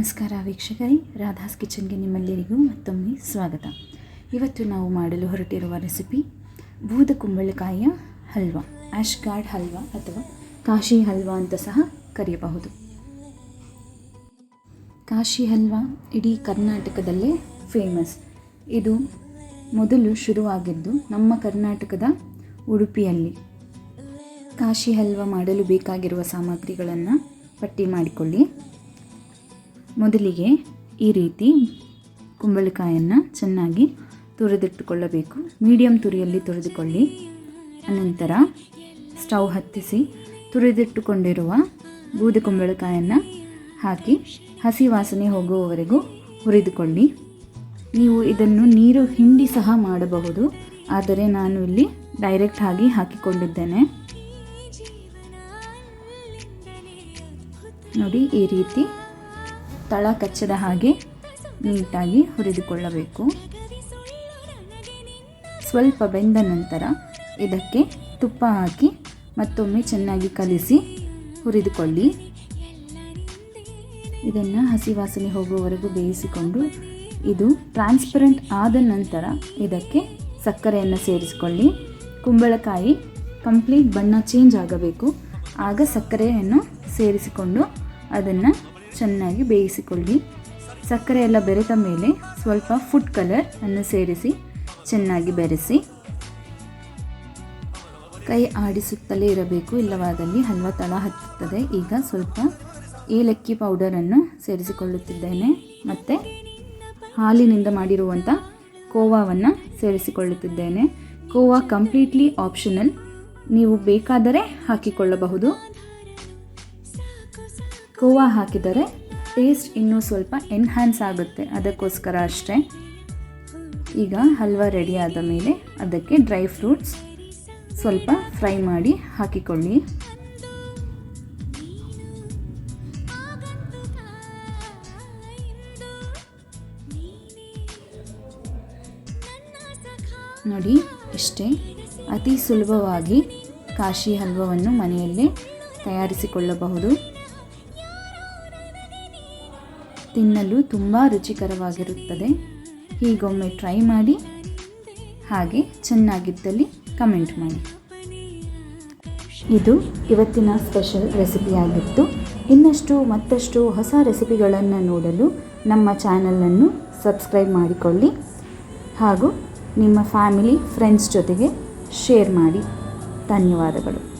ನಮಸ್ಕಾರ ವೀಕ್ಷಕರೇ, ರಾಧಾಸ್ ಕಿಚನ್ಗೆ ನಿಮ್ಮೆಲ್ಲರಿಗೂ ಮತ್ತೊಮ್ಮೆ ಸ್ವಾಗತ. ಇವತ್ತು ನಾವು ಮಾಡಲು ಹೊರಟಿರುವ ರೆಸಿಪಿ ಬೂದ ಕುಂಬಳಕಾಯಿಯ ಹಲ್ವಾ ಆಶ್ ಗಾರ್ಡ್ ಹಲ್ವಾ ಅಥವಾ ಕಾಶಿ ಹಲ್ವಾ ಅಂತ ಸಹ ಕರೆಯಬಹುದು. ಕಾಶಿ ಹಲ್ವಾ ಇಡೀ ಕರ್ನಾಟಕದಲ್ಲೇ ಫೇಮಸ್ ಇದು ಮೊದಲು ಶುರುವಾಗಿದ್ದು ನಮ್ಮ ಕರ್ನಾಟಕದ ಉಡುಪಿಯಲ್ಲಿ. ಕಾಶಿ ಹಲ್ವಾ ಮಾಡಲು ಬೇಕಾಗಿರುವ ಸಾಮಗ್ರಿಗಳನ್ನು ಪಟ್ಟಿ ಮಾಡಿಕೊಳ್ಳಿ. ಮೊದಲಿಗೆ ಈ ರೀತಿ ಕುಂಬಳಕಾಯನ್ನು ಚೆನ್ನಾಗಿ ತುರಿದಿಟ್ಟುಕೊಳ್ಳಬೇಕು. ಮೀಡಿಯಂ ತುರಿಯಲ್ಲಿ ತುರಿದುಕೊಳ್ಳಿ. ಅನಂತರ ಸ್ಟವ್ ಹತ್ತಿಸಿ ತುರಿದಿಟ್ಟುಕೊಂಡಿರುವ ಬೂದು ಕುಂಬಳಕಾಯನ್ನು ಹಾಕಿ ಹಸಿ ವಾಸನೆ ಹೋಗುವವರೆಗೂ ಹುರಿದುಕೊಳ್ಳಿ. ನೀವು ಇದನ್ನು ನೀರು ಹಿಂಡಿ ಸಹ ಮಾಡಬಹುದು. ಆದರೆ ನಾನು ಇಲ್ಲಿ ಡೈರೆಕ್ಟ್ ಆಗಿ ಹಾಕಿಕೊಂಡಿದ್ದೇನೆ. ನೋಡಿ ಈ ರೀತಿ ತಳ ಕಚ್ಚದ ಹಾಗೆ ನೀಟಾಗಿ ಹುರಿದುಕೊಳ್ಳಬೇಕು. ಸ್ವಲ್ಪ ಬೆಂದ ನಂತರ ಇದಕ್ಕೆ ತುಪ್ಪ ಹಾಕಿ ಮತ್ತೊಮ್ಮೆ ಚೆನ್ನಾಗಿ ಕಲಿಸಿ ಹುರಿದುಕೊಳ್ಳಿ. ಇದನ್ನು ಹಸಿ ವಾಸನೆ ಹೋಗುವವರೆಗೂ ಬೇಯಿಸಿಕೊಂಡು ಇದು ಟ್ರಾನ್ಸ್ಪರೆಂಟ್ ಆದ ನಂತರ ಇದಕ್ಕೆ ಸಕ್ಕರೆಯನ್ನು ಸೇರಿಸಿಕೊಳ್ಳಿ. ಕುಂಬಳಕಾಯಿ ಕಂಪ್ಲೀಟ್ ಬಣ್ಣ ಚೇಂಜ್ ಆಗಬೇಕು. ಆಗ ಸಕ್ಕರೆಯನ್ನು ಸೇರಿಸಿಕೊಂಡು ಅದನ್ನು ಚೆನ್ನಾಗಿ ಬೇಯಿಸಿಕೊಳ್ಳಿ. ಸಕ್ಕರೆ ಎಲ್ಲ ಬೆರೆತ ಮೇಲೆ ಸ್ವಲ್ಪ ಫುಡ್ ಕಲರ್ ಅನ್ನು ಸೇರಿಸಿ, ಚೆನ್ನಾಗಿ ಬೆರೆಸಿ. ಕೈ ಆಡಿಸುತ್ತಲೇ ಇರಬೇಕು, ಇಲ್ಲವಾದಲ್ಲಿ ಹಲ್ವಾ ತಳ ಹತ್ತುತ್ತದೆ. ಈಗ ಸ್ವಲ್ಪ ಏಲಕ್ಕಿ ಪೌಡರನ್ನು ಸೇರಿಸಿಕೊಳ್ಳುತ್ತಿದ್ದೇನೆ. ಮತ್ತು ಹಾಲಿನಿಂದ ಮಾಡಿರುವಂಥ ಕೋವಾವನ್ನು ಸೇರಿಸಿಕೊಳ್ಳುತ್ತಿದ್ದೇನೆ. ಕೋವಾ ಕಂಪ್ಲೀಟ್ಲಿ ಆಪ್ಷನಲ್ ನೀವು ಬೇಕಾದರೆ ಹಾಕಿಕೊಳ್ಳಬಹುದು. ಕೋವಾ ಹಾಕಿದರೆ ಟೇಸ್ಟ್ ಇನ್ನೂ ಸ್ವಲ್ಪ ಎನ್ಹ್ಯಾನ್ಸ್ ಆಗುತ್ತೆ. ಅದಕ್ಕೋಸ್ಕರ ಅಷ್ಟೇ. ಈಗ ಹಲ್ವಾ ರೆಡಿ ಆದ ಮೇಲೆ ಅದಕ್ಕೆ ಡ್ರೈ ಫ್ರೂಟ್ಸ್ ಸ್ವಲ್ಪ ಫ್ರೈ ಮಾಡಿ ಹಾಕಿಕೊಳ್ಳಿ. ನೋಡಿ, ಇಷ್ಟೇ. ಅತಿ ಸುಲಭವಾಗಿ ಕಾಶಿ ಹಲ್ವವನ್ನು ಮನೆಯಲ್ಲೇ ತಯಾರಿಸಿಕೊಳ್ಳಬಹುದು. ತಿನ್ನಲು ತುಂಬ ರುಚಿಕರವಾಗಿರುತ್ತದೆ. ಹೀಗೊಮ್ಮೆ ಟ್ರೈ ಮಾಡಿ, ಹಾಗೆ ಚೆನ್ನಾಗಿದ್ದಲ್ಲಿ ಕಮೆಂಟ್ ಮಾಡಿ. ಇದು ಇವತ್ತಿನ ಸ್ಪೆಷಲ್ ರೆಸಿಪಿಯಾಗಿತ್ತು ಇನ್ನಷ್ಟು ಮತ್ತಷ್ಟು ಹೊಸ ರೆಸಿಪಿಗಳನ್ನು ನೋಡಲು ನಮ್ಮ ಚಾನಲನ್ನು ಸಬ್ಸ್ಕ್ರೈಬ್ ಮಾಡಿಕೊಳ್ಳಿ. ಹಾಗೂ ನಿಮ್ಮ ಫ್ಯಾಮಿಲಿ ಫ್ರೆಂಡ್ಸ್ ಜೊತೆಗೆ ಶೇರ್ ಮಾಡಿ. ಧನ್ಯವಾದಗಳು.